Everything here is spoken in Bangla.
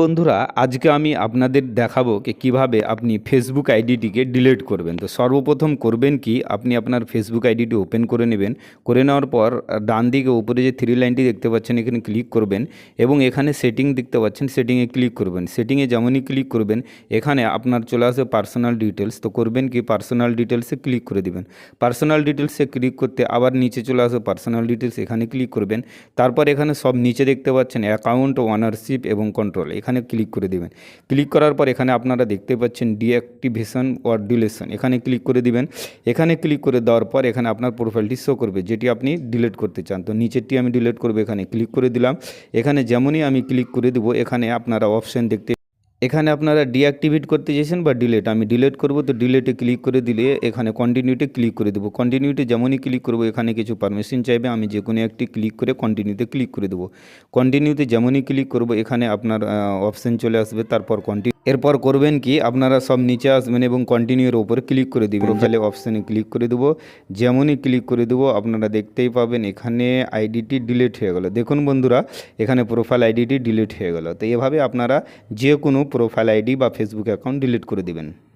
বন্ধুরা, আজকে আমি আপনাদের দেখাবো কি কীভাবে আপনি ফেসবুক আইডিটিকে ডিলিট করবেন। তো সর্বপ্রথম করবেন কি, আপনি আপনার ফেসবুক আইডিটি ওপেন করে নেবেন। করে নেওয়ার পর, ডান দিকে উপরে যে থ্রি লাইনটি দেখতে পাচ্ছেন, এখানে ক্লিক করবেন এবং এখানে সেটিং দেখতে পাচ্ছেন সেটিংয়ে ক্লিক করবেন। সেটিংয়ে যেমনই ক্লিক করবেন, এখানে আপনার চলে আসবে পার্সোনাল ডিটেলস তো করবেন কি পার্সোনাল ডিটেলসে ক্লিক করে দিবেন। পার্সোনাল ডিটেলসে ক্লিক করতে আবার নিচে চলে আসবে পার্সোনাল ডিটেলস এখানে ক্লিক করবেন। তারপর এখানে সব নিচে দেখতে পাচ্ছেন অ্যাকাউন্ট ওনারশিপ এবং কন্ট্রোল এখানে ক্লিক করে দেবেন। ক্লিক করার পর এখানে আপনারা দেখতে পাচ্ছেন ডিঅ্যাক্টিভেশন অর ডিলেশন এখানে ক্লিক করে দিবেন। এখানে ক্লিক করে দেওয়ার পর এখানে আপনার প্রোফাইলটি শো করবে, যেটি আপনি ডিলেট করতে চান। তো নিচেরটি আমি ডিলেট করব এখানে ক্লিক করে দিলাম। এখানে যেমনই আমি ক্লিক করে দেবো, এখানে আপনারা অপশান দেখতে এখানে আপনারা ডিঅ্যাক্টিভেট করতে চাইছেন বা ডিলেট আমি ডিলেট করব, তো ডিলেটে ক্লিক করে দিলে এখানে কন্টিনিউতে ক্লিক করে দেবো। কন্টিনিউতে যেমনই ক্লিক করব, এখানে কিছু পারমিশন চাইবে, আমি যে কোনো একটি ক্লিক করে কন্টিনিউতে ক্লিক করে দেবো। কন্টিনিউতে যেমনই ক্লিক করব, এখানে আপনার অপশান চলে আসবে, তারপর কন্টিনিউ এরপর করবেন কি আপনারা সব নিচে আসবেন এবং কন্টিনিউর ওপর ক্লিক করে দেবেন। তাহলে অপশানে ক্লিক করে দেবো। যেমনই ক্লিক করে দেবো আপনারা দেখতেই পাবেন এখানে আইডিটি ডিলিট হয়ে গেল। দেখুন বন্ধুরা এখানে প্রোফাইল আইডিটি ডিলিট হয়ে গেল। তো এভাবে আপনারা যে কোনো প্রোফাইল আইডি বা ফেসবুক অ্যাকাউন্ট ডিলিট করে দিবেন।